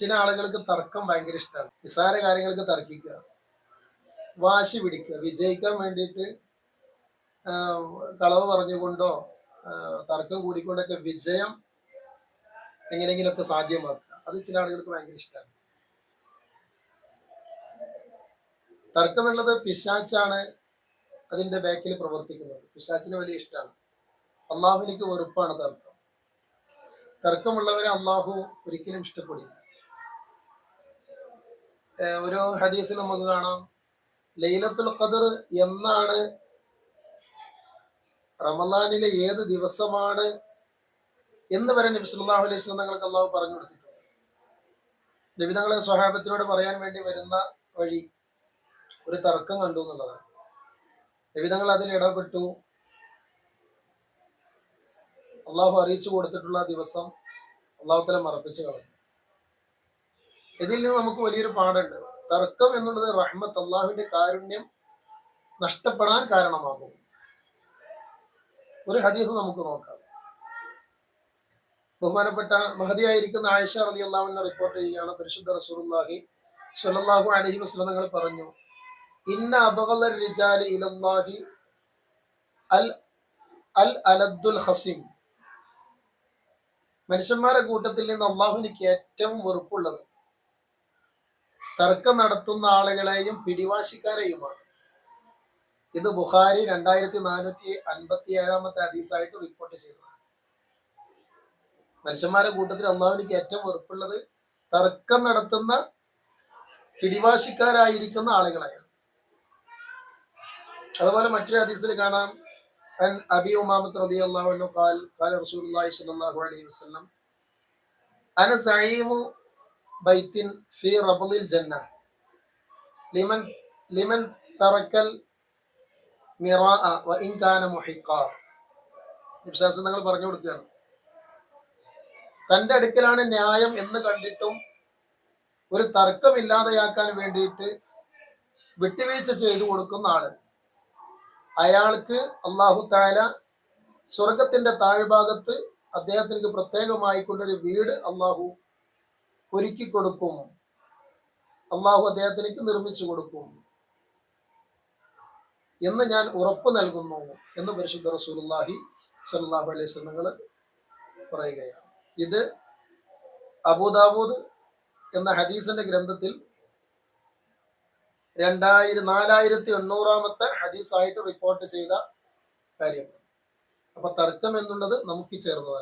ചില ആളുകൾക്ക് തർക്കം ഭയങ്കര ഇഷ്ടമാണ് നിസ്സാര കാര്യങ്ങൾക്ക് തർക്കിക്കുക. വാശി പിടിക്കുക. വിജയിക്കാൻ വേണ്ടിയിട്ട് കളവ് പറഞ്ഞുകൊണ്ടോ തർക്കം കൂടിക്കൊണ്ടൊക്കെ വിജയം എങ്ങനെയെങ്കിലുമൊക്കെ സാധ്യമാക്കുക. അത് ചില ആളുകൾക്ക് ഭയങ്കര ഇഷ്ടമാണ് തർക്കം എന്നുള്ളത് പിശാച്ചാണ് അതിന്റെ ബാക്കിൽ പ്രവർത്തിക്കുന്നത്. പിശാച്ചിന് വലിയ ഇഷ്ടമാണ് അള്ളാഹുവിനിക്ക് വെറുപ്പാണ് തർക്കം. തർക്കമുള്ളവരെ അള്ളാഹു ഒരിക്കലും ഇഷ്ടപ്പെടില്ല ഒരു ഹദീസിൽ നമുക്ക് കാണാം. ലൈലത്തുൽ ഖദർ എന്നാണ് റമദാനിലെ ഏത് ദിവസമാണ് എന്ന് വരെ നബി സല്ലല്ലാഹു അലൈഹി വസല്ലം തങ്ങൾക്ക് അള്ളാഹു പറഞ്ഞു കൊടുത്തിട്ടുണ്ട്. നബി തങ്ങളെ സ്വഹാബത്തിനോട് പറയാൻ വേണ്ടി വരുന്ന വഴി ഒരു തർക്കം കണ്ടു എന്നുള്ളതാണ്. നബി തങ്ങൾ അതിൽ ഇടപെട്ടു. അള്ളാഹു അറിയിച്ചു കൊടുത്തിട്ടുള്ള ദിവസം അള്ളാഹു തല മറപ്പിച്ചു കളഞ്ഞു. ഇതിൽ നിന്ന് നമുക്ക് വലിയൊരു പാടുണ്ട് തർക്കം എന്നുള്ളത് റഹ്മത്ത് അള്ളാഹുവിന്റെ കാരുണ്യം നഷ്ടപ്പെടാൻ കാരണമാകും. ഒരു ഹദീസ് നമുക്ക് നോക്കാം. ബഹുമാനപ്പെട്ട മഹതിയായിരിക്കുന്ന ആയിഷ റലി അള്ളാഹുവിനെ റിപ്പോർട്ട് ചെയ്യുകയാണ്. പരിശുദ്ധ റസൂലുള്ളാഹി സ്വല്ലല്ലാഹു അലഹി വസ്ലങ്ങൾ പറഞ്ഞു ഇന്ന ഇലല്ലാഹി അൽ അൽ അലദ്ദുൽ ഹസിം മനുഷ്യന്മാരുടെ കൂട്ടത്തിൽ നിന്ന് അള്ളാഹുവിനിക്ക് ഏറ്റവും വെറുപ്പുള്ളത് തർക്കം നടത്തുന്ന ആളുകളെയും പിടിവാശിക്കാരെയുമാണ്. ഇത് ബുഹാരി രണ്ടായിരത്തി നാനൂറ്റി അൻപത്തി ഏഴാമത്തെ അതീസായിട്ട് റിപ്പോർട്ട് ചെയ്തതാണ്. മനുഷ്യന്മാരെ കൂട്ടത്തിൽ അള്ളാഹുവിലേക്ക് ഏറ്റവും വെറുപ്പുള്ളത് തർക്കം നടത്തുന്ന പിടിവാശിക്കാരായിരിക്കുന്ന ആളുകളെയാണ്. അതുപോലെ മറ്റൊരു ഹദീസിൽ കാണാം. അൻ അന ബൈത്തിൻ ഫി റബുലിൽ ജന്ന. ലിമൻ ലിമൻ തറക്കൽ വിശ്വാസം നിങ്ങൾ പറഞ്ഞു കൊടുക്കുകയാണ്. തന്റെ അടുക്കലാണ് ന്യായം എന്ന് കണ്ടിട്ടും ഒരു തർക്കമില്ലാതെയാക്കാൻ വേണ്ടിയിട്ട് വിട്ടുവീഴ്ച ചെയ്തു കൊടുക്കുന്ന ആൾ. അയാൾക്ക് അള്ളാഹു താല സ്വർഗത്തിന്റെ താഴ്ഭാഗത്ത് അദ്ദേഹത്തിന് പ്രത്യേകമായിക്കൊണ്ടൊരു വീട് അള്ളാഹു ഒരുക്കി കൊടുക്കും. അള്ളാഹു അദ്ദേഹത്തിലേക്ക് നിർമ്മിച്ചു കൊടുക്കും. എന്ന് ഞാൻ ഉറപ്പ് നൽകുന്നു എന്ന് പരിശുദ്ധ റസൂലുള്ളാഹി സല്ലാഹു അലൈഹി സ്വലങ്ങൾ പറയുകയാണ്. ഇത് അബൂദാബൂദ് എന്ന ഹദീസിന്റെ ഗ്രന്ഥത്തിൽ രണ്ടായിരം നാലായിരത്തി എണ്ണൂറാമത്തെ ഹദീസായിട്ട് റിപ്പോർട്ട് ചെയ്ത കാര്യമാണ്. അപ്പൊ തർക്കം എന്നുള്ളത് നമുക്ക് ചേർന്നതാണ്.